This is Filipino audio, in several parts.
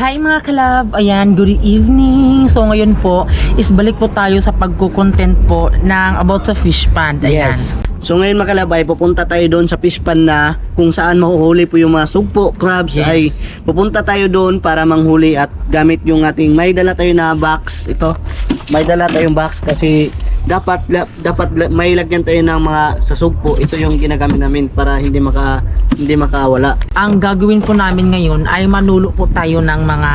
Hi mga kalab! Ayan, good evening! So ngayon po is balik po tayo sa pagko-content po ng about sa fish pond. Ayan. Yes. So ngayon mga kalabay, pupunta tayo doon sa fish pan na kung saan mahuhuli po yung mga sugpo, crabs Yes. ay pupunta tayo doon para manghuli at gamit yung ating may dala tayo na box ito. May dala tayong box kasi dapat dapat may lagyan tayo ng mga sa sugpo. Ito yung ginagamit namin para hindi maka hindi makawala. Ang gagawin po namin ngayon ay manulo po tayo ng mga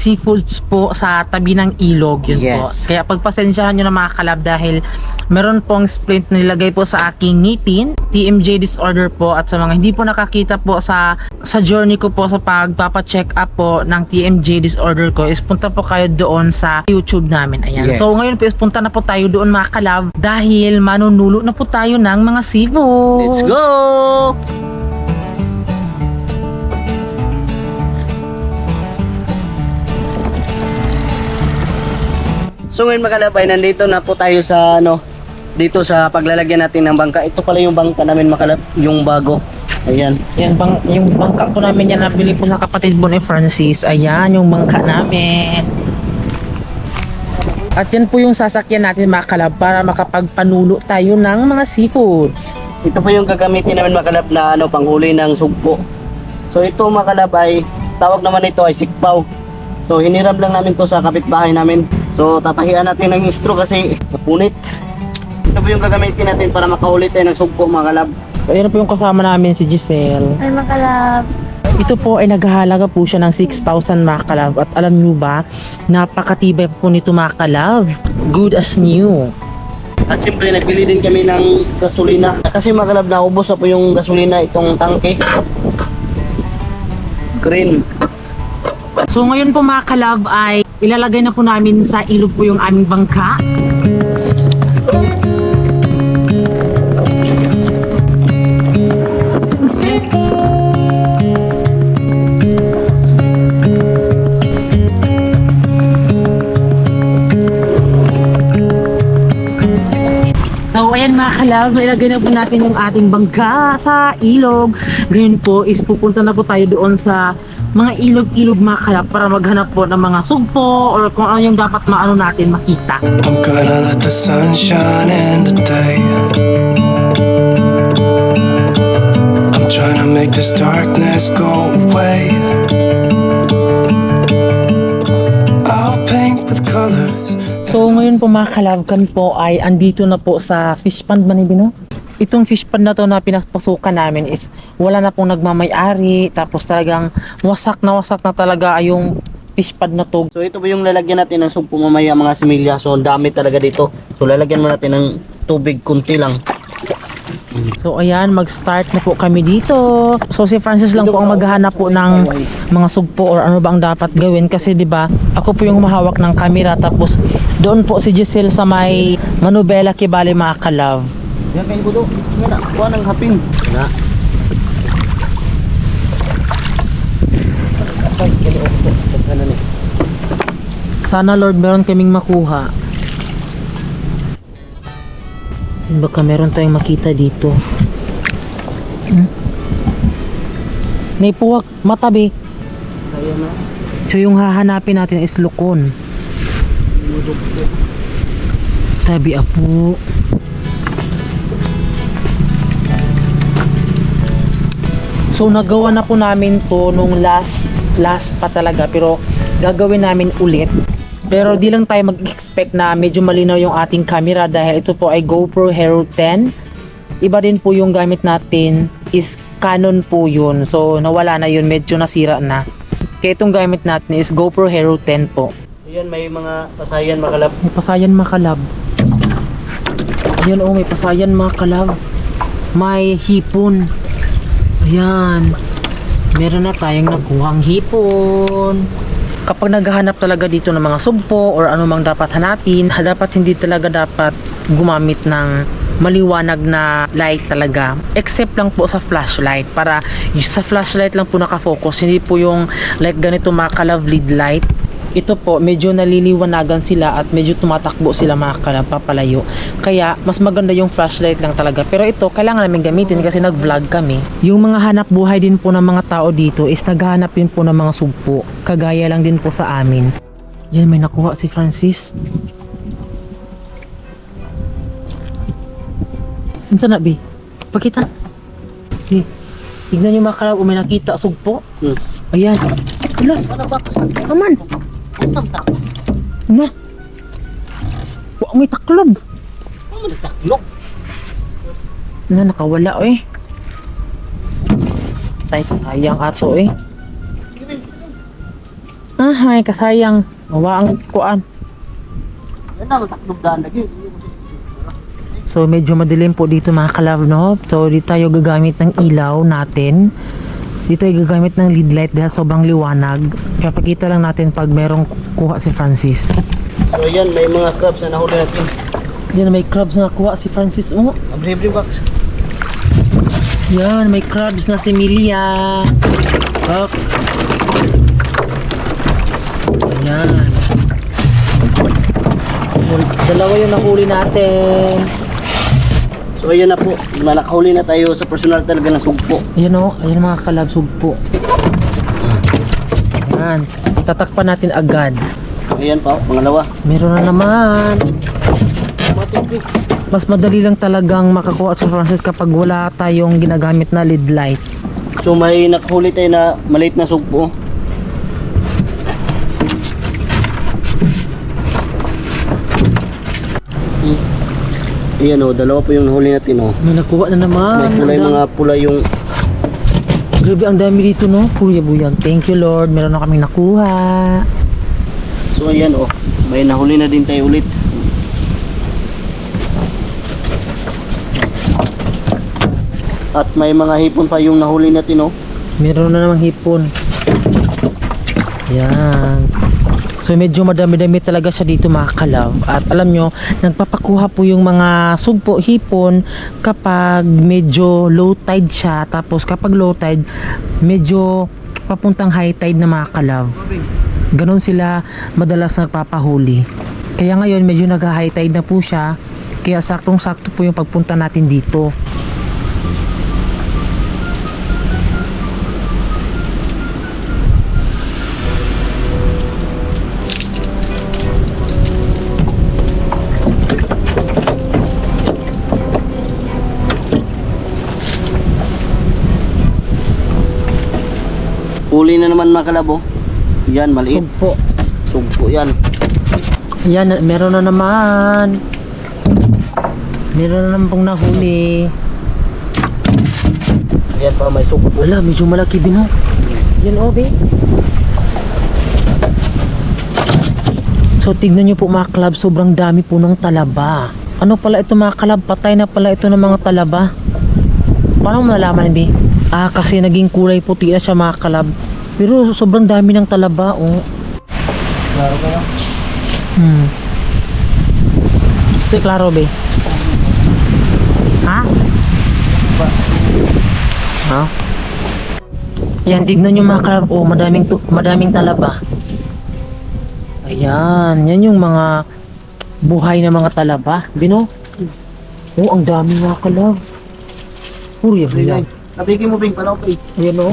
seafoods po sa tabi ng ilog yun po. Yes. Kaya pagpasensyahan nyo na mga kalab dahil meron pong splint na nilagay po sa aking ngipin, TMJ disorder po at sa mga hindi po nakakita po sa sa journey ko po sa pagpapa-check up po ng TMJ disorder ko is punta po kayo doon sa YouTube namin. Ayan. Yes. So ngayon po is punta na po tayo doon mga kalab dahil manunulo na po tayo ng mga seafood. Let's go! So ngayon mga kalabay, nandito na po tayo sa ano, dito sa paglalagyan natin ng bangka. Ito pala yung bangka namin mga kalab, yung bago. Ayan. Yan bang yung bangka po namin yan nabili po sa kapatid po ni Francis. Ayan yung bangka namin. At yan po yung sasakyan natin mga kalab para makapagpanulo tayo ng mga seafoods. Ito po yung gagamitin namin mga kalab na ano, panghuli ng sugpo. So ito mga kalab ay, tawag naman ito ay sikpaw. So hiniram lang namin to sa kapitbahay namin. So tatahian natin ng istro kasi napunit. Ito po yung gagamitin natin para makahuli tayo ng sugpo mga kalab. So, ayan po yung kasama namin si Giselle. Ay, makalab. Ito po ay naghahalaga po siya ng 6,000 mga kalab. At alam nyo ba, napakatibay po nito mga kalab. Good as new. At siyempre nagbili din kami ng gasolina. Kasi mga kalab naubos na po yung gasolina itong tangke. Green. So ngayon po mga kalab ay ilalagay na po namin sa ilog po yung aming bangka. Ayan mga kalab, ilagay na po natin yung ating bangka sa ilog. Ngayon po is pupunta na po tayo doon sa mga ilog-ilog mga kalab para maghanap po ng mga sugpo or kung ano yung dapat maano natin makita. I'm gonna let the sun shine in today. I'm trying to make this darkness go away. I'll paint with colors. So ngayon po mga kalab, kami po ay andito na po sa fish pond ba ni Bino? Itong fish pond na to na pinapasukan namin is wala na pong nagmamay-ari tapos talagang wasak na wasak na talaga yung fish pond na to. So ito po yung lalagyan natin ng sugpo mamaya mga similya. So ang dami talaga dito. So lalagyan mo natin ng tubig kunti lang. So ayan, mag-start na po kami dito. So si Francis lang po ang maghahanap po ng mga sugpo or ano ba ang dapat gawin kasi 'di ba? Ako po yung humahawak ng camera tapos doon po si Giselle sa may Manubela Kibali mga kalab. Yan kayo budo. Yan na. Kuha ng hapin. Na. Sana Lord meron kaming makuha. Baka meron tayong makita dito. Hmm? Naipuwak, matabi. Kaya na. So yung hahanapin natin is lukon. Tabi apo. So nagawa na po namin to nung last last pa talaga pero gagawin namin ulit. Pero di lang tayo mag-expect na medyo malinaw yung ating camera dahil ito po ay GoPro Hero 10. Iba din po yung gamit natin is Canon po yun. So nawala na yun, medyo nasira na. Kaya itong gamit natin is GoPro Hero 10 po. Ayan, may mga pasayan makalap. May pasayan mga kalab. Ayan oh, may pasayan mga kalab. May hipon. Ayan. Meron na tayong nakuhang hipon. Kapag naghahanap talaga dito ng mga sugpo or ano mang dapat hanapin, ha- dapat hindi talaga dapat gumamit ng maliwanag na light talaga. Except lang po sa flashlight para sa flashlight lang po nakafocus. Hindi po yung like ganito mga kalab lead light ito po, medyo naliliwanagan sila at medyo tumatakbo sila mga kalab papalayo. Kaya, mas maganda yung flashlight lang talaga. Pero ito, kailangan namin gamitin kasi nag-vlog kami. Yung mga hanap buhay din po ng mga tao dito is naghahanap din po ng mga sugpo. Kagaya lang din po sa amin. Yan, may nakuha si Francis. Ano na, Bi? Pakita. Bi, tignan nyo mga kalab, kung may nakita sugpo. Hmm. Ayan. Wala. Aman. Na. Wa may taklob. Taklok. Na nakawala eh. Tay sayang ato eh. Ah, hay kasayang. Mawa ang kuan. Yan na, taklok daan lagi. So medyo madilim po dito mga kalab no. So di tayo gagamit ng ilaw natin. Di tayo gagamit ng lead light dahil sobrang liwanag. Papakita lang natin pag merong kuha si Francis. So yan, may mga crabs na nahuli natin. Diyan may crabs na kuha si Francis. Oh, Abre-abre box. Yan, may crabs na si Milia. Ok. Ayan. Dalawa yung nahuli natin. So ayan na po, nakahuli na tayo sa personal talaga ng sugpo. Ayan o, ayan mga kalabsog po. Ayan, tatakpan natin agad. Ayan pa, oh, pangalawa. Meron na naman. Mas madali lang talagang makakuha sa Francis kapag wala tayong ginagamit na lead light. So may nakahuli tayo na maliit na sugpo. Ayan o, dalawa po yung nahuli natin o. May nakuha na naman. May kulay mga pula yung Grabe, ang dami dito, no? Kuya Buyang. Thank you, Lord. Meron na kaming nakuha. So ayan o, may nahuli na din tayo ulit. At may mga hipon pa yung nahuli natin o. Meron na namang hipon. Yan. So medyo madami-dami talaga siya dito mga. At alam nyo, nagpapakuha po yung mga sugpo, hipon kapag medyo low tide siya. Tapos kapag low tide, medyo papuntang high tide na mga kalaw. Ganon sila madalas nagpapahuli. Kaya ngayon medyo nag-high tide na po siya. Kaya saktong-sakto po yung pagpunta natin dito. Huli na naman mga kalabo. Yan, maliit. Sugpo. Sugpo yan. Yan, meron na naman. Meron na naman pong nahuli. Yan pa, may sugpo. Wala, medyo malaki din oh. Yan oh, babe. So, tignan nyo po mga club, sobrang dami po ng talaba. Ano pala ito mga club? Patay na pala ito ng mga talaba. Paano mo nalaman, babe? Ah, kasi naging kulay puti na siya mga club. Pero sobrang dami ng talaba, oh. Klaro kayo? Hmm. Si Claro, be. Ha? Ha? Ayan, tignan nyo mga kalab. Oh, madaming, madaming talaba. Ayan, yan yung mga buhay na mga talaba. Bino? Oh, ang dami mga kalab. Puri, yan. Nabigyan mo bing palaw pa eh. Ayan oh.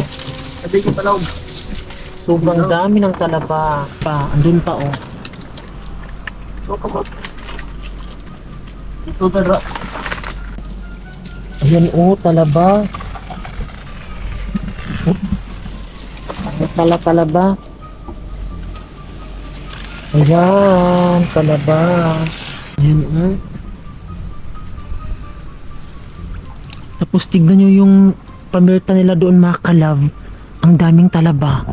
Nabigyan palaw. Sobrang dami ng talaba. Pa, andun pa oh. So, tara. Ayan oh, talaba. Tala talaba. Ayan, talaba. Ayan oh. Tapos tignan nyo yung pamerta nila doon mga kalav. Ang daming talaba.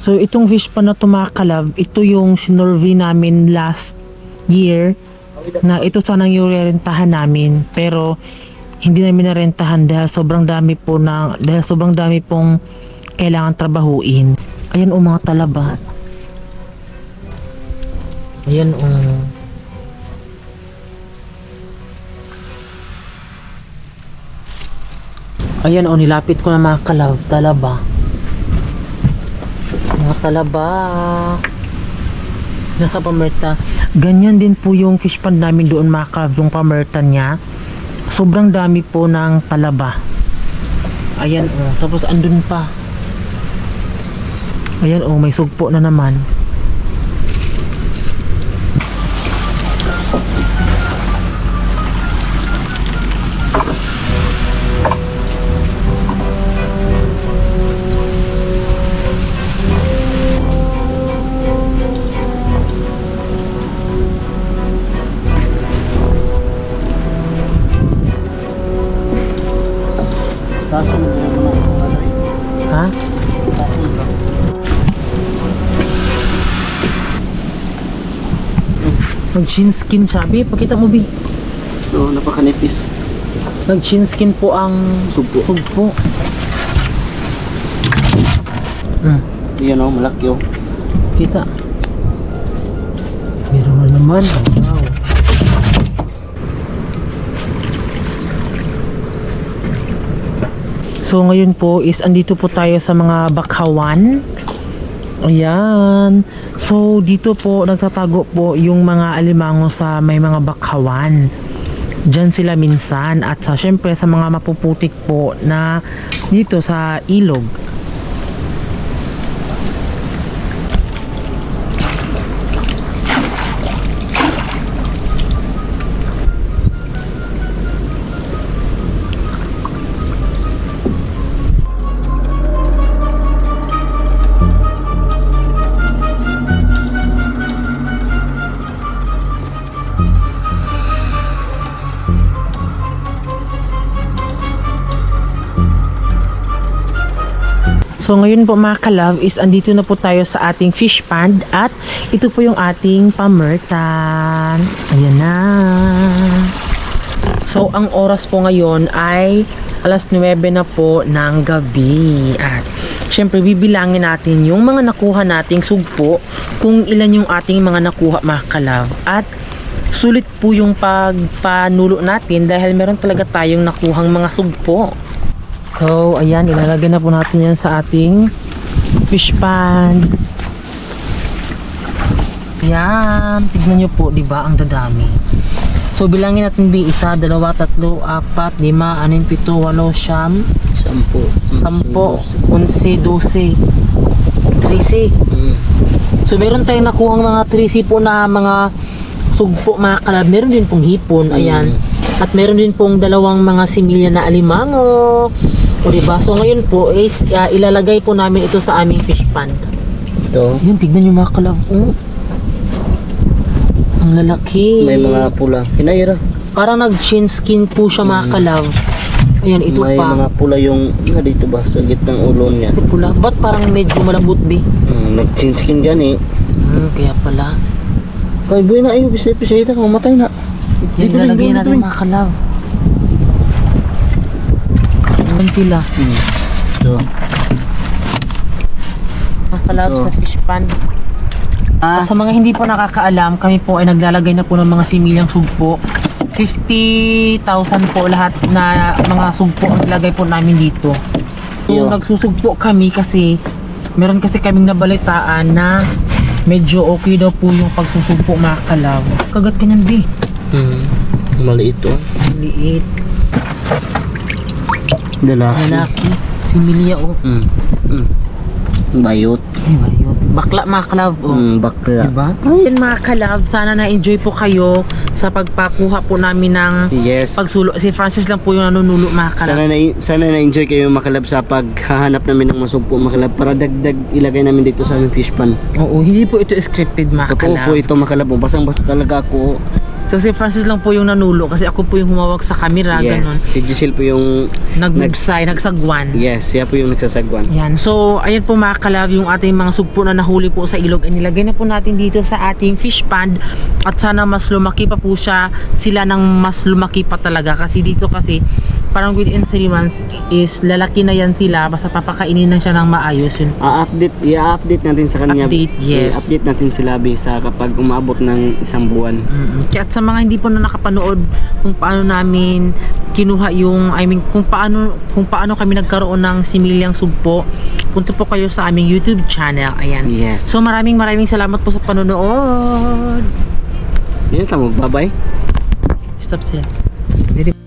So itong fish pa na to mga kalab, ito yung sinorvey namin last year na ito sanang yung rentahan namin pero hindi namin narentahan dahil sobrang dami po na dahil sobrang dami pong kailangan trabahuin. Ayan o mga talaba. Ayan o. Ayan o, nilapit ko na mga kalav, talaba. Mga talaba. Nasa pamerta. Ganyan din po yung fish pond namin doon mga kalab, yung pamerta niya. Sobrang dami po ng talaba. Ayan oh. Tapos andun pa. Ayan oh, may sugpo na naman. Shin skin siya. Bi, pakita mo bi. So, napakanipis. Nag shin skin po ang Sugpo. sugpo. Hmm. Yan oh, malaki oh. Kita. Meron na naman. Wow. So ngayon po is andito po tayo sa mga bakawan. Ayan. So dito po nagtatago po yung mga alimango sa may mga bakawan. Diyan sila minsan at sa syempre sa mga mapuputik po na dito sa ilog. So ngayon po mga kalove is andito na po tayo sa ating fish pond at ito po yung ating pamertan. Ayan na. So ang oras po ngayon ay alas 9 na po ng gabi at syempre bibilangin natin yung mga nakuha nating sugpo kung ilan yung ating mga nakuha mga kalove at sulit po yung pagpanulo natin dahil meron talaga tayong nakuhang mga sugpo. So, ayan, ilalagay na po natin yan sa ating fish pond. Yan, tignan nyo po, di ba, ang dadami. So, bilangin natin B, isa, dalawa, tatlo, apat, lima, anim, pito, walo, siyam, Sampo. sampo, unse, dose, trisi. Mm. So, meron tayong nakuhang mga trisi po na mga sugpo, mga kalab. Meron din pong hipon, ayan. At meron din pong dalawang mga similya na alimango. O diba? So ngayon po is ah, ilalagay po namin ito sa aming fish pond. Ito. Yun, tignan nyo mga kalab. Oh. Ang lalaki. May mga pula. Hinayra. Parang nag-chin skin po siya mga kalab. Ayan, ito May pa. mga pula yung na dito ba sa gitnang ulo niya. Ito pula. Ba't parang medyo malambot bi? Mm, nag-chinskin gani. Hmm, kaya pala. Kay buhay na ayo bisit bisit ka mamatay na. Yan, ilalagay natin mga kalab. Ayan sila. So, Mga kalab Ito. sa fish pond. ah, Sa mga hindi po nakakaalam, kami po ay naglalagay na po ng mga similyang sugpo. 50,000 po lahat na mga sugpo ang ilagay po namin dito. So, Yo. nagsusugpo kami kasi meron kasi kaming nabalitaan na medyo okay daw po yung pagsusugpo mga kalaw. Kagat ka niyan, B. mm, maliit to. Liit. Lalaki. Lalaki. Similya, oh. Mm. Mm. Bayot. Ay, ayun. Bakla mga kalaw, oh. Mm, bakla. Diba? Ayun mga kalab, sana na-enjoy po kayo sa pagpakuha po namin ng Yes. pagsulo. Si Francis lang po yung nanunulo mga kalab. Sana na sana na-enjoy kayo makalab sa paghahanap namin ng masugpo makalab para dagdag ilagay namin dito sa aming fish pan. Oo, hindi po ito scripted mga Totoo kalab. po ito makalab. Basang basta talaga ako. So si Francis lang po yung nanulo kasi ako po yung humawak sa camera, yes. ganun. Si Giselle po yung Nagbugsay, nagsagwan. yes, siya po yung nagsasagwan. Yan. So, ayan po mga kalab, yung ating mga sugpo na nahuli po sa ilog ay nilagay na po natin dito sa ating fish pond at sana mas lumaki pa po siya sila ng mas lumaki pa talaga kasi dito kasi parang within 3 months is lalaki na yan sila basta papakainin na siya ng maayos yun. A-update, i-update natin sa kanya. Update, yes. I-update natin sila bisa kapag umabot ng isang buwan. Mm-mm. Kaya at sa mga hindi po na nakapanood kung paano namin kinuha yung I mean kung paano kung paano kami nagkaroon ng similyang sugpo punta po kayo sa aming YouTube channel. Ayan. Yes. So maraming maraming salamat po sa panonood. Yan tamo, bye-bye. Stop sir. Dili-